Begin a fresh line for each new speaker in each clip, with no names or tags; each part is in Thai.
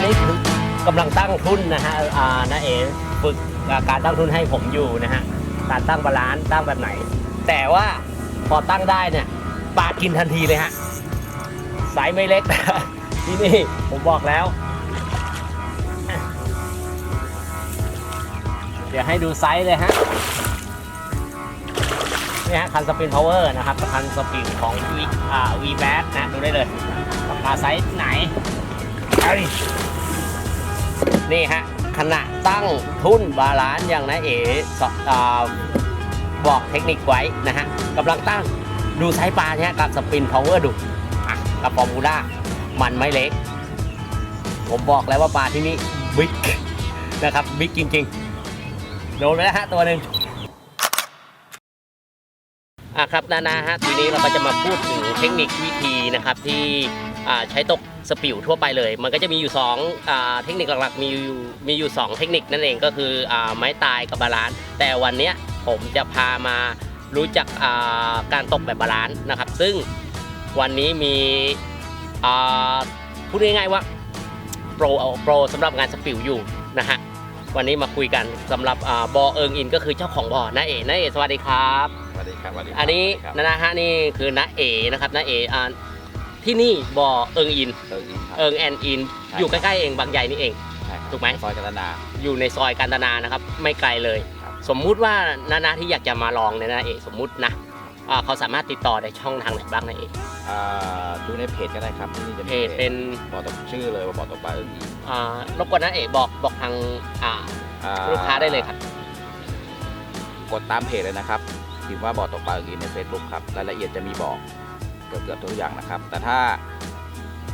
อนนี้ตอนนี้คือกำลังตั้งทุนนะฮะอ่าเอ๋ฝึกการตั้งทุนให้ผมอยู่นะฮะ การตั้งบาลานซ์ตั้งแบบไหน แต่ว่าพอตั้งได้เนี่ยปลากินทันทีเลยฮะ สายไม่เล็กที่นี่ผมบอกแล้ว เดี๋ยวให้ดูไซส์เลยฮะนี่ฮะคันสปินพาวเวอร์นะครับคันสปินของ V อ่า V b a t นะ ดูได้เลยราคาไซส์ไหนเอาดิ นี่ฮะขณะตั้งทุนบาลานซ์อย่างนะเอ๋สอ่าบอกเทคนิคไว้นะฮะกำลังตั้งดูไซส์ปลาเนี่ยกับสปินพาวเวอร์ดูอะกับฟอร์มูล่ามันไม่เล็ก ผมบอกแล้วว่าปลาที่นี่บิ๊กนะครับบิ๊กจริงๆโดนไปแล้วฮะตัวหนึ่งอะครับนานาฮะทีนี้เราก็จะมาพูดถึงเทคนิควิธีนะครับที่ ใช้ตกสปิวทั่วไปเลย มันก็จะมีอยู่2อ่าเทคนิคหลักๆ มีอยู่มีอยู่ 2 เทคนิคนั่นเองก็คืออาไม้ตายกับบาลานซ์แต่วันเนี้ยผมจะพามารู้จักอ่าการตกแบบบาลานซ์นะครับ ซึ่งวันนี้มีอ่าพูดง่ายๆว่าโปรเอาโปรสำหรับงานสปิวอยู่นะฮะวันนี้มาคุยกันสำหรับอ่าบอเอิงอินก็คือเจ้าของบ่อนาเอ๋นาเอ๋สวัสดีครับ
สวัสดีครับสวัสดีครับ
อันนี้
สวัสดีครับ
นะฮะนี่คือนาเอ๋นะครับนาเอ๋อ่า ที่นี่บ่อเอิงอิน
เอิงอินครับ
เอิงแอนอิน
ใช่
อยู่ใกล้ๆเองบางใหญ่นี่เอง
ใช่ครับ
ถูกไหม
ซอยกันตนา
อยู่ในซอยการตนานะครับไม่ไกลเลย
ครับ
สมมุติว่านานาที่อยากจะมาลองเนี่ยนะเอ๋สมมุตินะอ่าเขาสามารถติดต่อในช่องทางไหนบ้างนะเอ๋
อ่าดูในเพจก็ได้ครับที่นี่จะมี
เพจเป็น
บ่อตกชื่อเลยว่าบ่อตกปลาเอิงอิน
อ่ารบกวนนะเอ๋บอกบอกทางอ่า
อ่
ลูกค้าได้เลยครับ
กดตามเพจเลยนะครับพิมพ์ว่าบ่อตกปลาเอิงอินใน Facebook ครับรายละเอียดจะมีบอก เกือบเกือบทุกอย่างนะครับ แต่ถ้า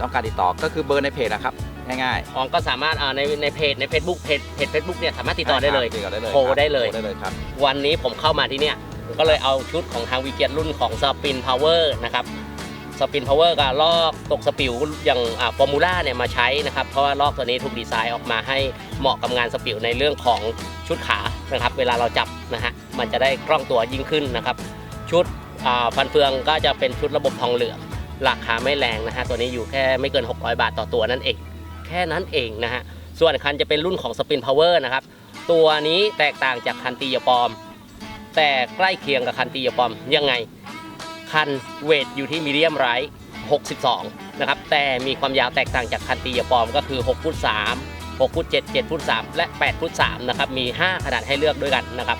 ต้องการติดต่อก็คือเบอร์ในเพจนะครับง่าย
อ๋อก็สามารถอ่าในในเพจใน Facebook เพจเพจ Facebook เนี่ยสามารถ
ๆ
ติดต่อได้เลย
ติดต่อได้เลย
โทรได้เลย
โทรได้เลยครับ
วันนี้ผมเข้ามาที่เนี่ยก็เลยเอาชุดของทางวีเกียรุ่นของสปินพาวเวอร์นะครับสปินพาวเวอร์กับลอกตกสปิวอย่างฟอร์มูล่าเนี่ยมาใช้นะครับ เพราะว่าลอกตัวนี้ถูกดีไซน์ออกมาให้เหมาะกับงานสปิวในเรื่องของชุดขานะครับ เวลาเราจับนะฮะมันจะได้คล่องตัวยิ่งขึ้นนะครับ ชุดอ่า ฟันเฟืองก็จะเป็นชุดระบบทองเหลืองราคาไม่แรงนะฮะตัวนี้อยู่แค่ไม่เกิน 600 บาทต่อตัวนั่นเอง แค่นั้นเองนะฮะส่วนคันจะเป็นรุ่นของสปินพาวเวอร์นะครับตัวนี้แตกต่างจากคันตียปลอม แต่ใกล้เคียงกับคันตียปลอมยังไง คันเวทอยู่ที่มีเดียมไรท์62 นะครับ แต่มีความยาวแตกต่างจากคันตียปลอมก็คือ6ฟุต3 6ฟุต7 7ฟุต3และ8ฟุต3นะครับ มี 5 ขนาดให้เลือกด้วยกันนะครับ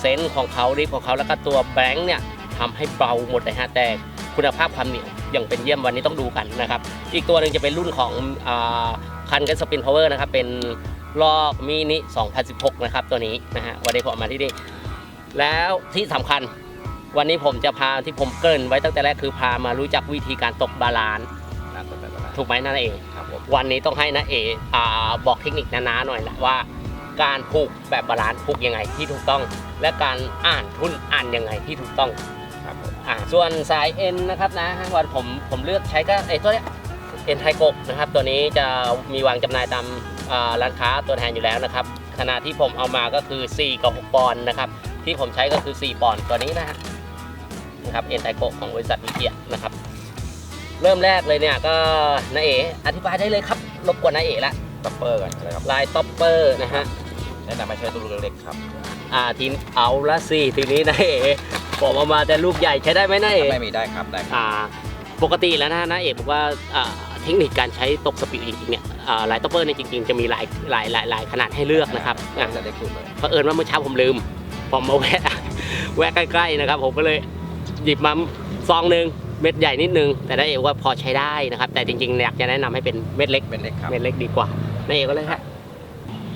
เซนส์ของเขาริฟของเขาแล้วก็ตัวแบงค์เนี่ย ทำให้เบาหมดเลยฮะแต่คุณภาพความเหนียวยังเป็นเยี่ยมวันนี้ต้องดูกันนะครับ อีกตัวหนึ่งจะเป็นรุ่นของอาคันกันสปินพาวเวอร์นะครับ เป็นลอกมินิ 2016 นะครับ ตัวนี้นะฮะวันนี้ผมเอามาที่นี่ แล้วที่สำคัญวันนี้ผมจะพาที่ผมเกริ่นไว้ตั้งแต่แรกคือพามารู้จักวิธีการตกบาลานซ์
น่าสนใจมาก
ถูกไหมนั่นเอง
ครับผม
วันนี้ต้องให้นะเออ่าบอกเทคนิคนาๆหน่อยแหละว่า การผูกแบบบาลานซ์ผูกยังไงที่ถูกต้อง และการอ่านทุนอ่านยังไงที่ถูกต้อง
ครับผม
อ่าส่วนสายเอ็นนะครับนะวันผมผมเลือกใช้ก็ไอ้ตัวเนี้ยเอ็นไทโกกนะครับ ตัวนี้จะมีวางจำหน่ายตามอ่าร้านค้าตัวแทนอยู่แล้วนะครับ ขนาดที่ผมเอามาก็คือ 4 กับ 6 ปอนด์นะครับ ที่ผมใช้ก็คือ 4 ปอนด์ตัวนี้นะฮะนะครับเอ็นไทโกของบริษัทวิเกียนะครับ เริ่มแรกเลยเนี่ยก็นาเออธิบายได้เลยครับรบกวนนาเอละ
ตัปเปอร์กันนะครับ
ลายต็อปเปอร์นะฮะ
แนะนำให้ใช้ตัวลูกเล็กๆครับ
อ่าทีมเอาละสิทีนี้นาเอ ผมเอามาแต่ลูกใหญ่ใช้ได้ไหมนาเอ
ไม่มีได้ครับได้ครับ
อ่าปกติแล้วนะนาเอกบอกว่าอ่าเทคนิคการใช้ตกสปีดจริงๆเนี่ยอ่าลายต็อปเปอร์เนี่ยจริงๆจะมีหลายหลายหลายหลายขนาดให้เลือกนะครับอะ
จะเล็กสุดเลย
เผอิญว่าเมื่อเช้าผมลืม ผมมาแวะแวะใกล้ๆนะครับ ผมก็เลยหยิบมาซองหนึ่งเม็ดใหญ่นิดนึง แต่นาเอกว่าพอใช้ได้นะครับ แต่จริงๆอยากจะแนะนำให้เป็นเม็ดเล็ก
เป็นเล็กครับ
เม็ดเล็กดีกว่านาเอกก็เลยฮะ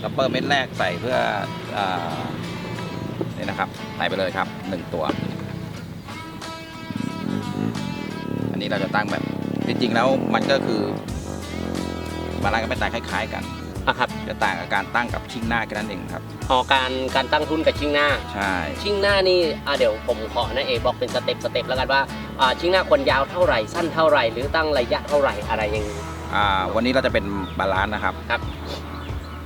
ซัปเปอร์เม็ดแรกใส่เพื่ออ่า นี่นะครับใส่ไปเลยครับหนึ่งตัว อันนี้เราจะตั้งแบบจริงๆแล้วมันก็คือบาลานซ์ก็เป็นต่างคล้าย ๆ กัน
อะครับ
จะต่างกับการตั้งกับชิงหน้าแค่นั้นเองครับ
ออการการตั้งทุนกับชิงหน้า
ใช่
ชิงหน้านี่อะเดี๋ยวผมขอนะเอกบอกเป็นสเต็ปสเต็ปแล้วกันว่าอ่าชิงหน้าควรยาวเท่าไหร่สั้นเท่าไหร่หรือตั้งระยะเท่าไหร่อะไรอย่างนี้
อ่าวันนี้เราจะเป็นบาลานซ์นะครับ
ครับ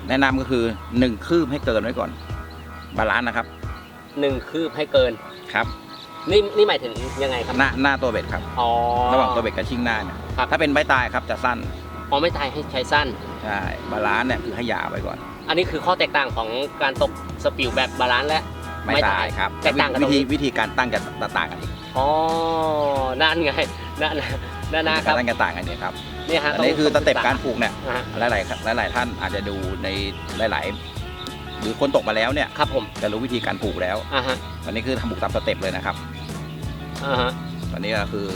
แนะนำก็คือหนึ่งคืบให้เกินไว้ก่อน บาลานซ์นะครับ
หนึ่งคืบให้เกิน
ครับ
นี่นี่หมายถึงยังไงครับ
หน้าหน้าตัวเบ็ดครับ
อ๋อ
ระหว่างตัวเบ็ดกับชิงหน้าเนี่ย
ครับ
ถ้าเป็นใบตายครับจะสั้น
อ๋อไม่ตายให้ใช้สั้น
ใช่บาลานซ์เนี่ยคือให้ยาวไว้ก่อน
อันนี้คือข้อแตกต่างของการตกสปิลแบบบาลานซ์และ
ไม่
ไม่
ตา
ตาย
ยครับ
แตกต่างกันต
วิ
รงนี้
ธีวิธีการตั้งจะต่างกันอีก
อ๋อนั่นไงนั่นนั่นนะค
การ
รับ
ตั้งจะต่างกันเนี่ยครับ
เนี่ยฮะ
อันนี้คือสเต็ปการปลูกเนี่ย
อ่าฮะ
หลายหลายๆหลายๆท่านอาจจะดูในหลายๆ หรือคนตกมาแล้วเนี่ย
ครับผม
จะรู้วิธีการปลูกแล้ว
อ่าฮะ
อันนี้คือทำปลูกตามสเต็ปเลยนะครับ
อ่าฮะ
ตอนนี้ก็คือ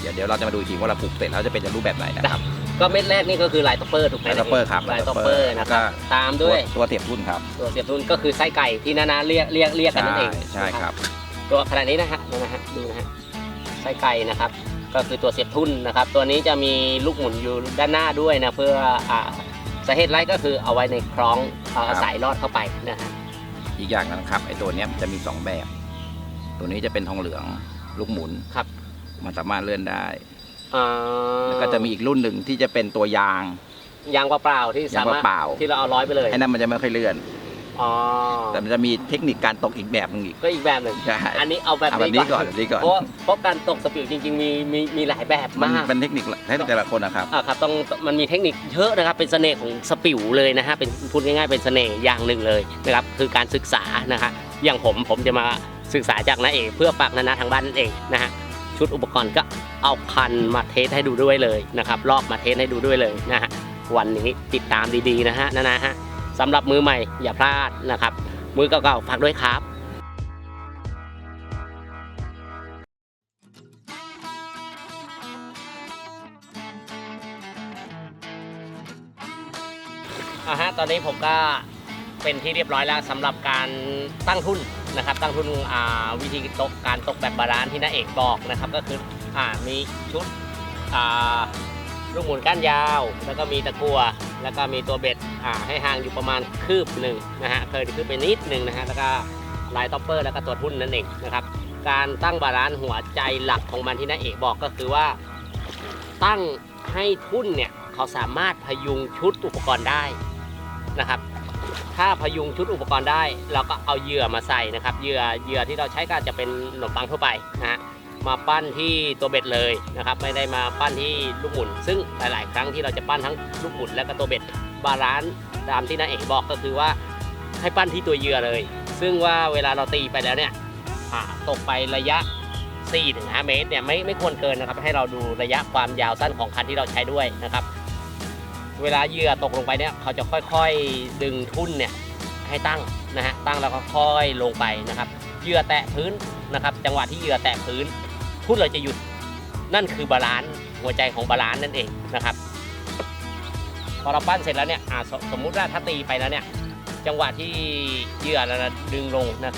เดี๋ยวเดี๋ยวเราจะมาดูอีกทีว่าเราปลูกเสร็จแล้วจะเป็นรูปแบบไหนนะครับ
ก็เม็ดแรกนี่ก็คือลายตอปเปอร์ถูกไหม
ลายตอปเปอร์ครับ
ลายตอปเปอร์
ลายตอปเปอร์
นะครับ
แล้วก็
ตามด้วย
ตัวตัวเสียบทุ่นครับ
ตัวเสียบทุนก็คือไส้ไก่ที่นานาเรียกเรียกเรียกกันนั่นเอง
ใช่ครับ
ตัวขนาดนี้นะฮะดูนะฮะดูนะฮะไส้ไก่นะครับ ก็คือตัวเสียบทุ่นนะครับ ตัวนี้จะมีลูกหมุนอยู่ด้านหน้าด้วยนะเพื่ออ่าสาเหตุไรก็คือเอาไว้ในคล้องเอา
ครับ
สายลอดเข้าไปนะฮะ
อีกอย่างนะครับไอ้ตัวเนี้ยมันจะมีสองแบบ ตัวนี้จะเป็นทองเหลืองลูกหมุน
ครับ
มันสามารถเลื่อนได้
อ่า
แล้วก็จะมีอีกรุ่นหนึ่งที่จะเป็นตัวยาง
ยางเปล่าๆที่สามารถ
ยางเปล่าๆ
ที่เราเอาร้อยไปเลย
ไอ้นั่นมันจะไม่ค่อยเลื่อน
อ๋อ
แต่มันจะมีเทคนิคการตกอีกแบบหนึงอีก
ก็อีกแบบหนึ่ง
ใช่
อันนี้เอาแบบ
เอาแบบ
นี้
นี้
ก่
ก่
อ
อนนแบบนี้ก่อน
เพราะเพราะการตกสปิลจริง ๆ มีมีมีหลายแบบ
มัน
มาก
เป็นเทคนิคให้แต่ละคนนะครับ
อ่าครับต้องมันมีเทคนิคเยอะนะครับ เป็นเสน่ห์ของสปิลเลยนะฮะเป็นพูดง่ายๆเป็นเสน่ห์อย่างหนึ่งเลยนะครับคือการศึกษานะฮะอย่างผมผมจะมาศึกษาจากนาเอกเพื่อฝากนานาทางบ้านนั่นเองนะฮะชุดอุปกรณ์ก็เอาคันมาเทสให้ดูด้วยเลยนะครับลอกมาเทสให้ดูด้วยเลยนะฮะวันนี้ติดตามดีๆนะฮะนานาฮะ สำหรับมือใหม่อย่าพลาดนะครับ มือเก่าๆฝากด้วยครับอ่าฮะตอนนี้ผมก็เป็นที่เรียบร้อยแล้วสำหรับการตั้งทุนนะครับ ตั้งทุนวิธีตกการตกแบบบาลานซ์ที่น้าเอกบอกนะครับ ก็คืออมีชุดอ่า ลูกหมุนก้านยาว แล้วก็มีตะกัว แล้วก็มีตัวเบ็ดอ่าให้ห่างอยู่ประมาณคืบหนึ่งนะฮะเคยคืบไปนิดหนึ่งนะฮะแล้วก็ลายท็อปเปอร์แล้วก็ตัวทุ่นนั่นเองนะครับการตั้งบาลานซ์หัวใจหลักของมันที่น้าเอกบอกก็คือว่า ตั้งให้ทุ่นเนี่ยเขาสามารถพยุงชุดอุปกรณ์ได้นะครับถ้าพยุงชุดอุปกรณ์ได้ เราก็เอาเหยื่อมาใส่นะครับเหยื่อเหยื่อที่เราใช้ก็จจะเป็นขนมปังทั่วไปนะฮะ มาปั้นที่ตัวเบ็ดเลยนะครับ ไม่ได้มาปั้นที่ลูกหมุน ซึ่งหลาย ๆ ครั้งที่เราจะปั้นทั้งลูกหมุนและก็ตัวเบ็ดบาลานซ์ตามที่น้าเอกบอกก็คือว่าให้ปั้นที่ตัวเหยื่อเลย ซึ่งว่าเวลาเราตีไปแล้วเนี่ยตกไประยะ 4-5 เมตรเนี่ยไม่ไม่ควรเกินนะครับ ให้เราดูระยะความยาวสั้นของคันที่เราใช้ด้วยนะครับ เวลาเหยื่อตกลงไปเนี่ยเขาจะค่อยๆดึงทุ่นเนี่ยให้ตั้งนะฮะตั้งแล้วก็ค่อยลงไปนะครับเหยื่อแตะพื้นนะครับ จังหวะที่เหยื่อแตะพื้น ทุ่นเราจะหยุดนั่นคือบาลานซ์หัวใจของบาลานซ์นั่นเองนะครับ พอเราปั้นเสร็จแล้วเนี่ยสสมมุติว่าถ้าตีไปแล้วเนี่ย จังหวะที่เหยื่อเราดึงลงนะ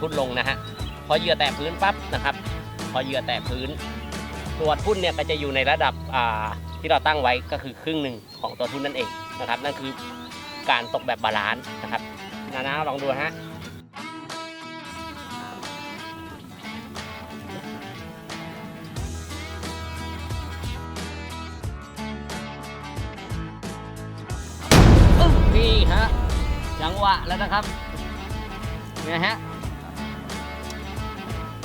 ทุนลงนะฮะพอเหยื่อแตะพื้นปั๊บนะครับ พอเหยื่อแตะพื้น ตัวทุ่นเนี่ยก็จะอยู่ในระดับที่เราตั้งไว้ก็คือครึ่งหนึ่งของตัวทุ่นนั่นเองนะครับ นั่นคือการตกแบบบาลานซ์นะครับนานาลองดูฮะ จังหวะแล้วนะครับเนี่ยฮะ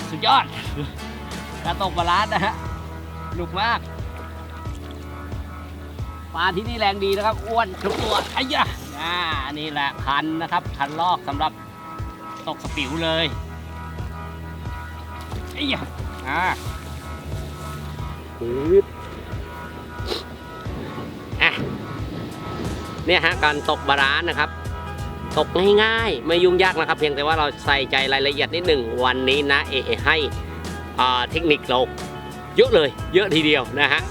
สุดยอดการตกบาลานนะฮะสนุกมากปลาที่นี่แรงดีนะครับ อ้วนทุกตัวไอ้ยะอ่านี่แหละคันนะครับคันลอกสำหรับตกสปิวเลยไอ้ยะอ่าปึ๊บอะเนี่ยฮะการตกบาลานนะครับ ตกง่ายๆ ไม่ยุ่งยากนะครับ เพียงแต่ว่าเราใส่ใจรายละเอียดนิดหนึ่งวันนี้นะเอให้อ่าเทคนิคเราเยอะเลยเยอะทีเดียวนะฮะ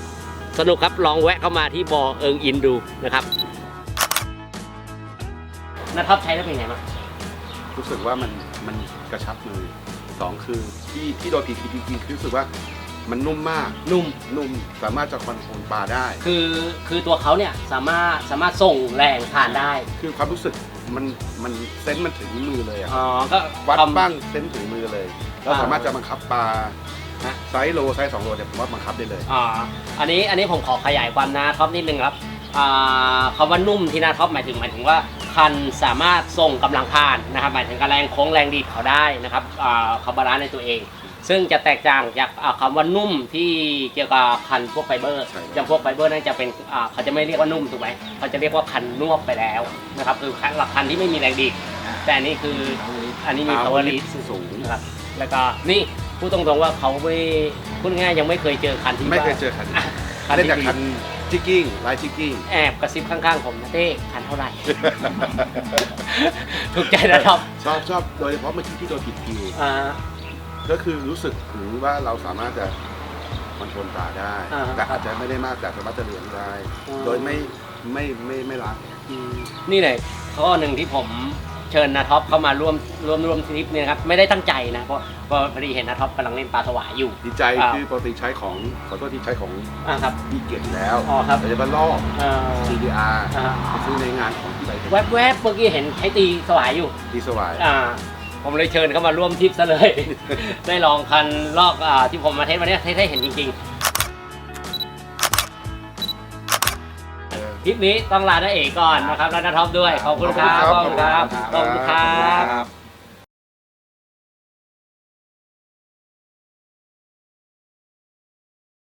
สนุกครับลองแวะเข้ามาที่บอเอิงอินดูนะครับนาท็อปใช้แล้วเป็นไงบ้าง
รู้สึกว่ามันมันกระชับมือสองคือที่ที่โดนผีผีจริงๆคือรู้สึกว่ามันนุ่มมาก
นุ่ม
นุ่มสามารถจะคอนโทรลปลาได้
คือคือตัวเขาเนี่ยสามารถสามารถส่งแรงผ่านได้
คือความรู้สึก มันมันเซนส์มันถึงมือเลยอะ
อ๋อก็
วัด
ทำ
บ้างเซนส์ถึงมือเลยเรา
อ่า
สามารถจะบังคับปลา
ฮะ
ไซส์โลไซส์สองโลเนี่ยผมว่าบังคับได้เลย
อ่าอันนี้อันนี้ผมขอขยายความนาท็อปนิดนึงครับอ่าคำว่านุ่มที่นาท็อปหมายถึงหมายถึงว่าคันสามารถส่งกำลังผ่านนะครับหมายถึงกระแรงโค้งแรงดีดเขาได้นะครับอ่าเขาบาลานซ์ในตัวเอง ซึ่งจะแตกต่างจากอ่าคำว่านุ่มที่เกี่ยวกับคันพวกไฟเบอร์
ใช่ครับ
อย่างพวกไฟเบอร์นั่นจะเป็นอ่าเขาจะไม่เรียกว่านุ่มถูกไหมเขาจะเรียกว่าคันนวบไปแล้วนะครับคือคันหลักคันที่ไม่มีแรงดีดแต่อันนี้คืออันนี้มี power lead
สูง
นะครับแล้วก็นี่พูดตรงๆว่าเขาไม่พูดง่ายๆยังไม่เคยเจอคันที่
ไม่เคย
ว่า
เจอคัน
อะคัน
เล่น
ที่
แต่
ดี
คันจิกกิ้งไลท์จิกกิ้ง
แอบกระซิบข้างๆผมนะเต้คันเท่าไหร่ถูกใจนะครับ
ชอบชอบโดยเฉพาะเมื่อกี้ที่โดนผิดคิว
อ่า
ก็คือรู้สึกถึงว่าเราสามารถจะคอนโทรลตาได้
อ่า
แต่อาจจะไม่ได้มากแต่สามารถจะเลี้ยงได้
อืม
โดยไม่ไม่ไม่ไม่รัก
อืมนี่เลยข้อหนึ่งที่ผมเชิญนาท็อปเข้ามาร่วมร่วมร่วมทริปเนี่ยนะครับ ไม่ได้ตั้งใจนะ เพราะเพราะพอดีเห็นนาท็อปกำลังเล่นปลาสวายอยู่
ดีใจ
อ่า
คือปกติใช้ของขอโทษที่ใช้ของ
อ่าครับ
ดีเกียรติแล้ว
อ๋อครับ
โดยเฉพาะลอก
เอ่อ
CDR
อ่า
ไปซื้อในงานของที่ไหน
แวบๆเมื่อกี้เห็นใช้ตีสวายอยู่
ดีสวาย
อ่า ผมเลยเชิญเข้ามาร่วมทริปซะเลย ได้ลองคันลอกอ่าที่ผมมาเทสวันนี้เทสให้เห็นจริง
เออ
ๆคลิปนี้ต้องลาน้าเอกก่อนนะครับแล้วนาท็อปด้วยขอบคุณครับขอบคุณครับขอบคุณครับ
ครับ